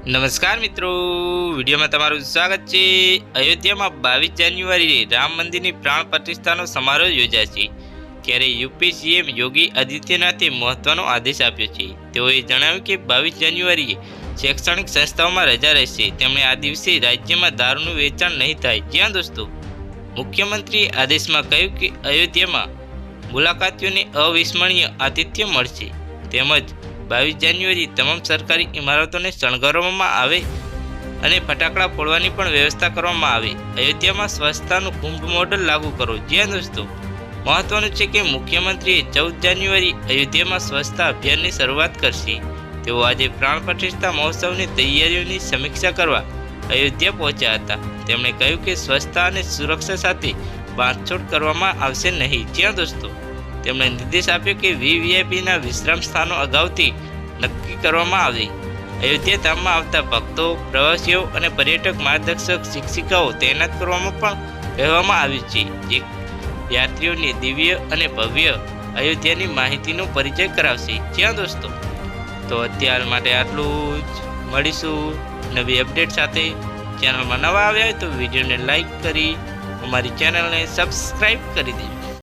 નમસ્કાર મિત્રો. વિડીયોમાં તમારું સ્વાગત છે. અયોધ્યામાં બાવીસ જાન્યુઆરીએ રામ મંદિરની પ્રાણ પ્રતિષ્ઠાનો સમારોહ યોજાશે ત્યારે યુપી સીએમ યોગી આદિત્યનાથે મહત્વનો આદેશ આપ્યો છે. તેઓએ જણાવ્યું કે બાવીસ જાન્યુઆરીએ શૈક્ષણિક સંસ્થાઓમાં રજા રહેશે. તેમણે આ દિવસે રાજ્યમાં દારૂનું વેચાણ નહીં થાય. જ્યાં દોસ્તો, મુખ્યમંત્રીએ આદેશમાં કહ્યું કે અયોધ્યામાં મુલાકાતીઓને અવિસ્મરણીય આતિથ્ય મળશે. તેમજ બાવીસ જાન્યુઆરી તમામ સરકારી ઇમારતોને શણગારવામાં આવે અને ફટાકડા ફોડવાની પણ વ્યવસ્થા કરવામાં આવે. અયોધ્યામાં સ્વચ્છતાનું કુંભ મોડલ લાગુ કરો. જ્યાં દોસ્તો, મહત્વનું છે કે મુખ્યમંત્રીએ ચૌદ જાન્યુઆરી અયોધ્યામાં સ્વચ્છતા અભિયાનની શરૂઆત કરશે. તેઓ આજે પ્રાણ પ્રતિષ્ઠા મહોત્સવની તૈયારીઓની સમીક્ષા કરવા અયોધ્યા પહોંચ્યા હતા. તેમણે કહ્યું કે સ્વચ્છતા અને સુરક્ષા સાથે બાંધછોડ કરવામાં આવશે નહીં. જ્યાં દોસ્તો તેમણે નિર્દેશ આપ્યો કે વીવીઆઈપીના વિશ્રામ સ્થાનો અગાઉથી નક્કી કરવામાં આવે. અયોધ્યા ધામમાં આવતા ભક્તો, પ્રવાસીઓ અને પર્યટક, માર્ગદર્શક, શિક્ષિકાઓ તૈનાત કરવામાં પણ કહેવામાં આવ્યું છે જે યાત્રીઓને દિવ્ય અને ભવ્ય અયોધ્યાની માહિતીનો પરિચય કરાવશે. જ્યાં દોસ્તો, તો અત્યાર માટે આટલું જ. મળીશું નવી અપડેટ સાથે. ચેનલમાં નવા આવ્યા હોય તો વિડીયોને લાઇક કરી, અમારી ચેનલને સબસ્ક્રાઈબ કરી દેજો.